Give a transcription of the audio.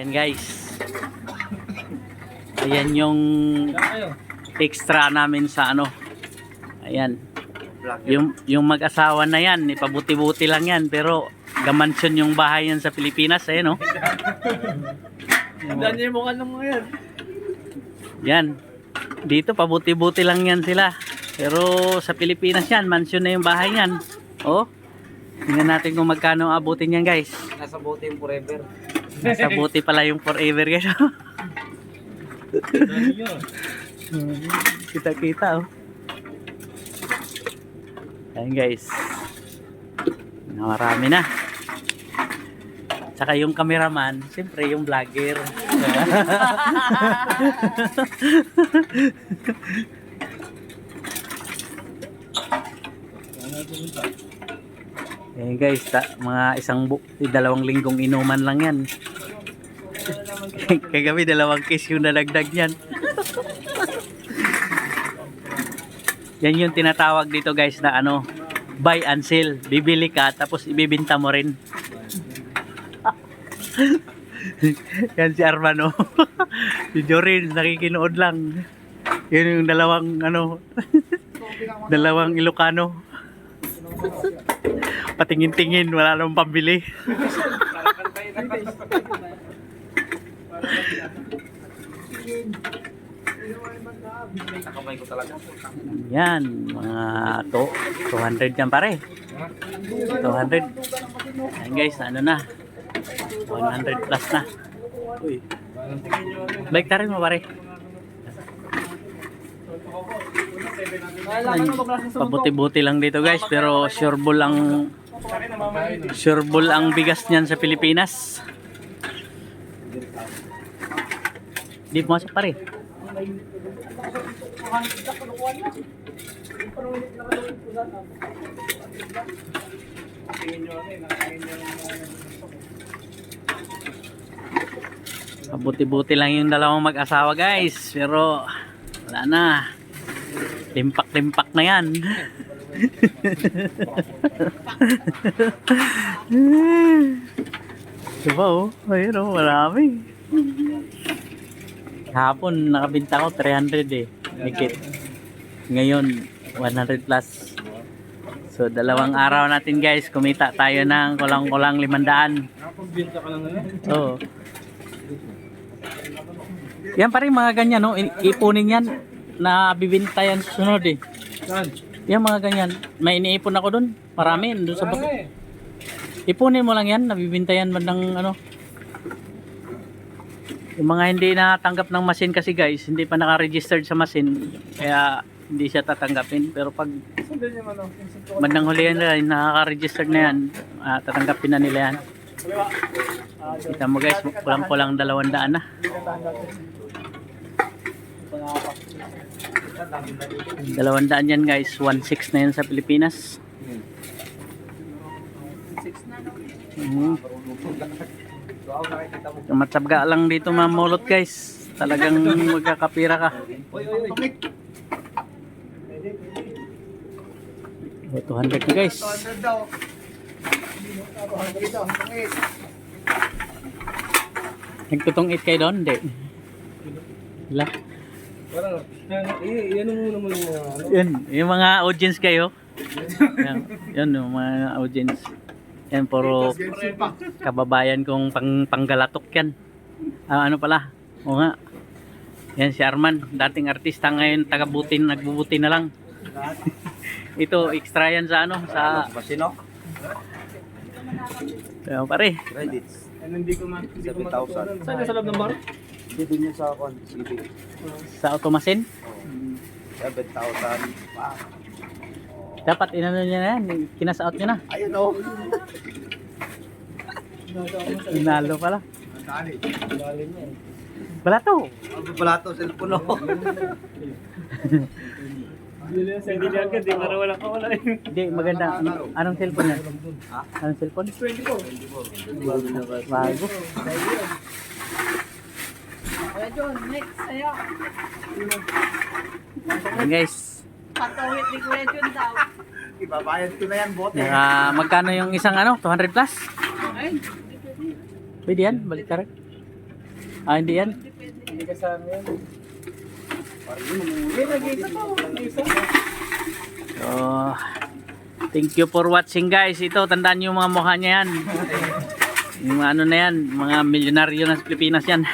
Ayan guys. Ayan yung extra namin sa ano. Ayan. Yung, yung mag-asawa na yan, ipabuti-buti lang yan. Pero gamansyon yung bahay yan sa Pilipinas. Ayan oh. Tandaan niyo yung mukha ng mga yan. Yan. Dito pabuti-buti lang yan sila. Pero sa Pilipinas yan, mansyon na yung bahay yan. Oh. Tingnan natin kung magkano abutin yan guys. Nasa bote yung forever. Nasa buti pala yung forever guys. Kita-kita oh. Ayan guys. Marami na. Tsaka yung cameraman, siyempre yung vlogger. Eh guys, ta, mga isang bu dalawang linggong inuman lang yan. Kagabi dalawang case yung nalagdag yan. yan yung tinatawag dito guys na ano, buy and sell. Bibili ka tapos ibibenta mo rin. yan si Armano. si Jorin nakikinood lang. Yun yung dalawang ano, dalawang Ilocano. Patingin-tingin, wala namang pambili. Yan, mga to, 200 yan pare. 200. Yan guys, ano na. 100 plus na. Uy. Bike ka rin mo pare. Pabuti-buti lang dito guys, pero sure ball ang sure ball ang bigas niyan sa Pilipinas. Di pumasok pare. Mabuti-buti lang yung dalawang mag-asawa guys. Pero wala na. Limpak-limpak na yan. diba oh? Ayun oh, marami. Hapon nakabinta ko 300 eh. Nikit. Ngayon 100 plus. So dalawang araw natin guys, kumita tayo ng kulang-kulang 500. Nakapagbinta ka lang ngayon. Oo. Yan pa rin mga ganyan, no? I- Ipunin yan na bibinta yan sa sunod eh. Saan? Yan mga ganyan. May iniipon ako dun. Marami. Doon sa Wala nga bak- eh. Ipunin mo lang yan. Nabibinta yan bandang ano. Yung mga hindi natanggap ng machine kasi guys, hindi pa naka-registered sa machine. Kaya hindi siya tatanggapin. Pero pag bandang huli yan na nakaka-registered na yan, ah, tatanggapin na nila yan. Doon. Kita mo guys, kulang-kulang dalawang daan na. Hindi ka tahan dati. Pangapak. Dalawang daan yan guys, 1.6 na yan sa Pilipinas. Mm. Matsabga lang dito mamulot guys. Talagang magkakapira ka. Oy, oy, oy. O, 200 na guys. 200 daw. 200 daw. Pangit. Nagtutong 8 kayo doon? Hindi. Wala. Parang, yan muna mo yung mga ano. Yun, yung mga audience kayo. Yan, yun yung mga audience. Yan, puro kababayan kong pang, panggalatok yan. Ah, ano pala? O nga. Yan si Arman, dating artista ngayon taga-butin, nagbubuti na lang. Ito, extra yan sa ano, sa... Basino? Kaya pare, Credits. Ano hindi ko man, hindi ko matutunan. Saan yung sa loob ng bar? Dito niya sa kon, CV. sa automasin, 7,000. Wow. dapat inano niya na yan, kinasaot niya na. Ayun oh. Inalo pala. Dali. Dali niya eh. Wala to. Ang pala to, cellphone oh. Hindi niya agad, di para wala ka wala eh. Hindi, maganda. Ano- Anong cellphone yan? Ha? Anong cellphone? 24. Bago. Kuya John, next sa'yo. Yan guys. Patawit ni Kuya John daw. Ibabayad ko na yan, bote. Naka, magkano yung isang ano? 200 plus? Ay, Pwede yan, balik ka rin. Ah, hindi yan? Hindi nag-isa to. Nag-isa. So, thank you for watching guys. Ito, tandaan nyo yung mga mukha niya yan. Yung ano na yan, mga milyonaryo na sa Pilipinas yan.